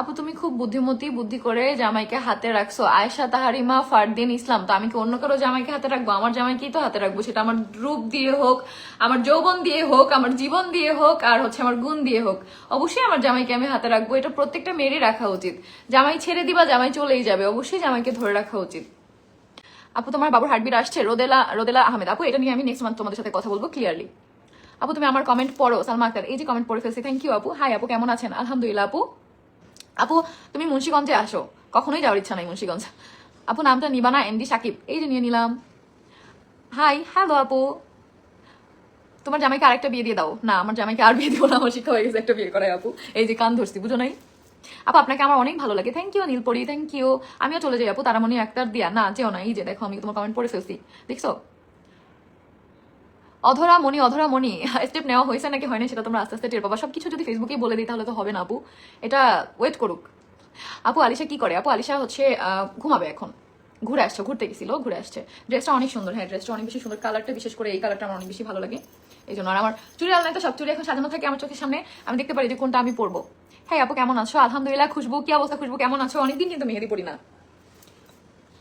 আপু, তুমি খুব বুদ্ধিমতী, বুদ্ধি করে জামাইকে হাতে রাখছো। আয়েশা তাহারিমা ফারদিন, ইসলাম। তো আমি কি অন্য কারও জামাইকে হাতে রাখব? আমার জামাইকেই তো হাতে রাখব। সেটা আমার রূপ দিয়ে হোক, আমার যৌবন দিয়ে হোক, আমার জীবন দিয়ে হোক, আর হচ্ছে আমার গুণ দিয়ে হোক। অবশ্যই আমার জামাইকে আমি হাতে রাখব। এটা প্রত্যেকটা মেয়েরই রাখা উচিত। জামাই ছেড়ে দিবা, জামাই চলেই যাবে। অবশ্যই জামাইকে ধরে রাখা উচিত। আপু, তোমার বাবুর হার্টবিট আসছে। রোদেলা রোদেলা আহমেদ। আপু, এটা নিয়ে আমি নেক্সট মান্থ তোমাদের সাথে কথা বলব ক্লিয়ারলি আপু, তুমি আমার কমেন্ট পড়ো, সালমা আক্তার। এই যে কমেন্ট পড়ে ফেলছি থ্যাংক ইউ আপু। হাই আপু, কেমন আছেন? আলহামদুলিল্লাহ আপু। আপু, তুমি মুন্সিগঞ্জে আসো। কখনোই যাওয়ার ইচ্ছা নাই মুন্সিগঞ্জ। আপু, নামটা নিবানা, এমডি সাকিব। এই যে নিয়ে নিলাম। হাই, হ্যালো আপু। তোমার জামাইকে আরেকটা বিয়ে দিয়ে দাও। না, আমার জামাইকে আর বিয়ে দিব না, আমার শিক্ষা হয়ে গেছে একটা বিয়ে করাই আপু। এই যে কান ধরছি, বুঝো নাই? আপু, আপনাকে আমার অনেক ভালো লাগে। Thank you Neelpari thank you আমিও চলে যাই আপু তারা মনে একটা দিয়া। না, যেও না, এই যে দেখো, আমি তোমার কমেন্ট পড়ে ফেলছি। দেখছ? অধরা মনি অধরা মনি স্টেপ নেওয়া হয়েছে নাকি হয়নি সেটা তোমরা আস্তে আস্তে টের পাবা। সবকিছু যদি ফেসবুকে বলে দিই তাহলে তো হবে না, আপু। এটা ওয়েট করুক। আপু, আলিশা কি করে? আপু, আলিশা হচ্ছে ঘুমাবে এখন। ঘুরে আসছে, ঘুরতে গেছিল, ঘুরে আসছে। ড্রেসটা অনেক সুন্দর হ্যাঁ ড্রেসটা অনেক বেশি সুন্দর। কালারটা বিশেষ করে এই কালারটা আমার অনেক বেশি ভালো লাগে। এই জন্য আর আমার চুরি আলনায় তো সব চুরি এখন সাজানো থাকে আমার চোখের সামনে। আমি দেখতে পারি যে কোনটা আমি পরবো। হ্যাঁ আপু, কেমন আছো? আলহামদুলিল্লাহ, খুশবু। কি অবস্থা খুশবু? কেমন আছো? অনেকদিন কিন্তু মেহেদি পড়ি না।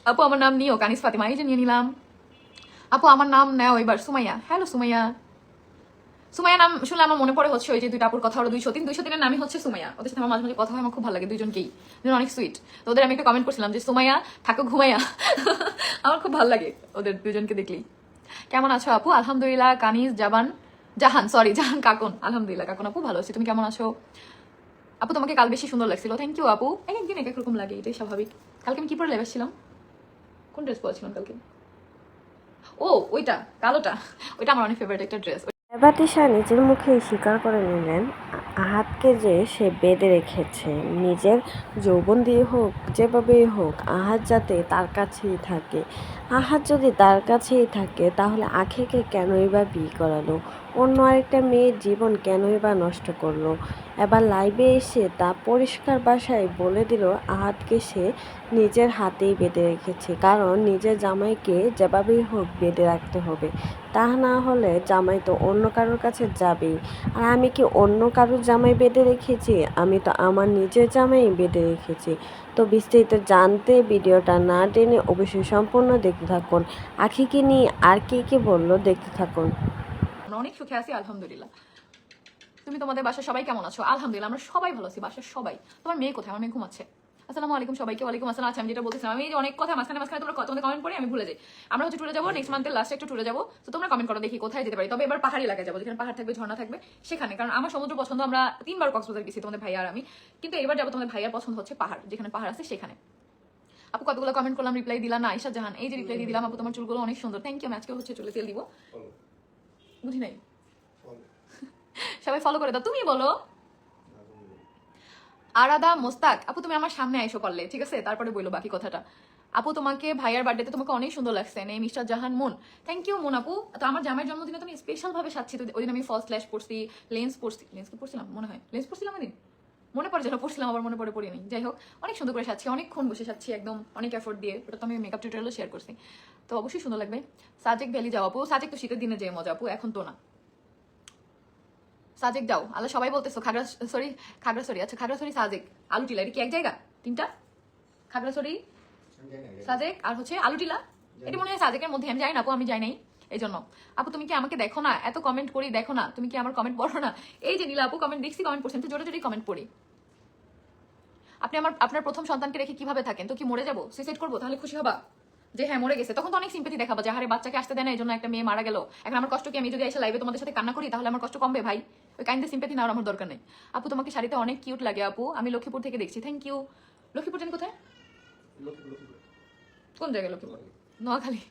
আপু, আমার নাম নিও কানিস ফাতিমা। এই যে নিয়ে নিলাম। আপু, আমার নাম নেও এবার, সুমাইয়া। হ্যালো সুমাইয়া। সুমাইয়া নাম শুনলে আমার মনে পড়ে হচ্ছে ওই যে দুইটা আপুর কথা হলো দুইশো তিন, দুইশো তিনের নামই হচ্ছে সুমাইয়া। ওদের সাথে আমার মাঝে মাঝে কথা হয়, আমার খুব ভালো লাগে দুজনকেই দুজন অনেক সুইট তো ওদের আমি একটা কমেন্ট করছিলাম যে, সুমাইয়া, থাকো, ঘুমাইয়া। আমার খুব ভালো লাগে ওদের দুজনকে দেখলেই। কেমন আছো আপু? আলহামদুলিল্লাহ, কানিজ, জাবান, জাহান সরি জাহান কাকুন। আলহামদুলিল্লাহ, কাকুন আপু, ভালো আছি। তুমি কেমন আছো? আপু, তোমাকে কাল বেশি সুন্দর লাগছিল। থ্যাংক ইউ আপু। এক একদিন এক এক রকম লাগে, এটাই স্বাভাবিক। কালকে আমি কি পরে লেবেছিলাম কোন ড্রেস পরেছিলাম কালকে? ও, ওইটা, কালোটা। ওইটা আমার অনেক ফেভারিট একটা ড্রেস এবাতিশা নিজের মুখেই স্বীকার করে নিলেন, আহাতকে যে সে বেঁধে রেখেছে। নিজের যৌবন দিয়ে হোক, যেভাবেই হোক, আহাত যাতে তার কাছেই থাকে। আহাত যদি তার কাছেই থাকে, তাহলে আখেকে কেনই বা বিয়ে করালো? অন্য আরেকটা মেয়ের জীবন কেনই বা নষ্ট করল? এবার লাইভে এসে তা পরিষ্কার বাসায় বলে দিল আহাতকে সে নিজের হাতেই বেঁধে রেখেছে। কারণ নিজের জামাইকে যেভাবেই হোক বেঁধে রাখতে হবে। তা না হলে জামাই তো অন্য কারোর কাছে যাবেই। আর আমি কি অন্য কারোর জামাই বেঁধে রেখেছি? আমি তো আমার নিজের জামাই বেঁধে রেখেছি। তো বিস্তারিত জানতে ভিডিওটা না টেনে অবশ্যই সম্পূর্ণ দেখতে থাকুন। আখিকে নিয়ে আর কে কে বলল দেখতে থাকুন। অনেক সুখে আছি, আলহামদুলিল্লাহ। তুমি তোমাদের বাসায় সবাই কেমন আছো? আলহামদুলিল্লাহ, আমরা সবাই ভালো আছি, বাসার সবাই। তোমার মেয়ে কোথায়? আমার মেয়ে ঘুমাচ্ছে। আসসালামু আলাইকুম সবাইকে, ওয়ালাইকুম আসসালাম। আচ্ছা আমি যেটা বলতেছিলাম, আমি অনেক কথা, মাঝখানে মাঝখানে তোমরা তোমাদের কমেন্ট পড়ে, আমি ভুলে যাই। আমরা হচ্ছে টুরে যাব নেক্সট মান্থের লাস্টে একটু টুরে যাব। তো তোমরা কমেন্ট করো, দেখি কোথায় যেতে পারি। তবে এবার পাহাড়ি এলাকায় যাব, যেখানে পাহাড় থাকবে, ঝর্ণা থাকবে, সেখানে। কারণ আমার সমুদ্র পছন্দ, আমরা তিনবার কক্সবাজার গেছি, তোমাদের ভাইয়া আর আমি। কিন্তু এবার যাব তোমাদের ভাইয়ার পছন্দ হচ্ছে পাহাড়, যেখানে পাহাড় আছে সেখানে। আপু, কতগুলো কমেন্ট করলাম? রিপ্লাই দিলাম না আয়সা জাহান। এই যে রিপ্লাই দিয়ে দিলাম, আপু, তোমার চুলগুলো অনেক সুন্দর। থ্যাংক ইউ আমি আজকে হচ্ছে চলে তেল দিব। বুঝি নাই? সবাই ফলো করে দাও। তুমি বলো। আরাদা মোস্তাক আপু তুমি আমার সামনে আইসো পারলে ঠিক আছে? তারপরে বলল বাকি কথাটা। আপু তোমাকে ভাইয়ার বার্থডেতে তোমাকে অনেক সুন্দর লাগছে। নেই মিস্টার জাহান মন। থ্যাংক ইউ মন আপু। তো আমার জামাইয়ের জন্মদিনে তুমি স্পেশাল ভাবে সাজছি। ওই দিন আমি ফার্স্ট ল্যাশ পড়ছি লেন্স পড়ছি লেন্স কি পড়ছিলাম মনে হয়। লেন্স পড়ছিলাম ওই দিন? মনে পড়ে যেন পড়ছিলাম আবার মনে পড়ে পড়িনি যাই হোক অনেক সুন্দর করে সাজছি অনেকক্ষণ বসে সাজছি একদম অনেক এফোর্ট দিয়ে। ওটা তো আমি মেকআপ টিউটোরিয়ালও শেয়ার করছি। তো অবশ্যই সুন্দর লাগবে। সাজেক ভ্যালি যাও আপু। সাজেক তো শীতের দিনে যে মজা আপু এখন তো না। সাজেক যাও। আলো সবাই বলতেছো খাগড়াছড়ি সরি আচ্ছা খাগড়াছড়ি সাজেক। আলু টিলা এটা কি এক জায়গা? তিনটা? খাগড়াছড়ি সাজেক আর হচ্ছে আলু টিলা এটা মনে হয় সাজেকের মধ্যে আমি জানি না আপু আমি যাই নাই। এই জন্য আপু তুমি কি আমাকে দেখো না? এত কমেন্ট করি দেখো না। তুমি কি আমার কমেন্ট পড়ো না? এই যে নীলা আপু কমেন্ট দেখছি কমেন্ট করছেন তো জোরে জোরে কমেন্ট পড়ি। আপনি আমার আপনার প্রথম সন্তানকে রেখে কীভাবে থাকেন? তো কি মরে যাব? সুইসাইড করব? তাহলে খুশি হবা? যে হ্যাঁ মরে গেছে। তখন তো অনেক সিম্পেথি দেখাবো যে হারে বাচ্চাকে আসতে দেয় না এই জন্য একটা মেয়ে মারা গেল। এখন আমার কষ্ট কি? আমি যদি এসে লাইভে তোমাদের সাথে কান্না করি তাহলে আমার কষ্ট কমবে ভাই। ওই কাইন্ডে সিম্পেথি নেওয়ার আমার দরকার নেই। আপু তোমাকে শাড়িতে অনেক কিউট লাগে আপু। আমি লক্ষ্মীপুর থেকে দেখছি। থ্যাংক ইউ লক্ষ্মীপুর কোথায়? কোন জায়গায় লক্ষ্মীপুর। নোয়াখালী।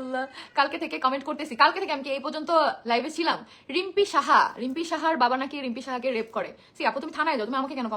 আল্লাহ, কালকে থেকে কমেন্ট করতেছি। কালকে থেকে আমি কি এই পর্যন্ত লাইভে ছিলাম? রিম্পি সাহা, রিম্পি সাহার বাবা নাকি রিম্পি সাহাকে রেপ করে? সি আপু, তুমি থানায় যাও, তুমি আমাকে কেন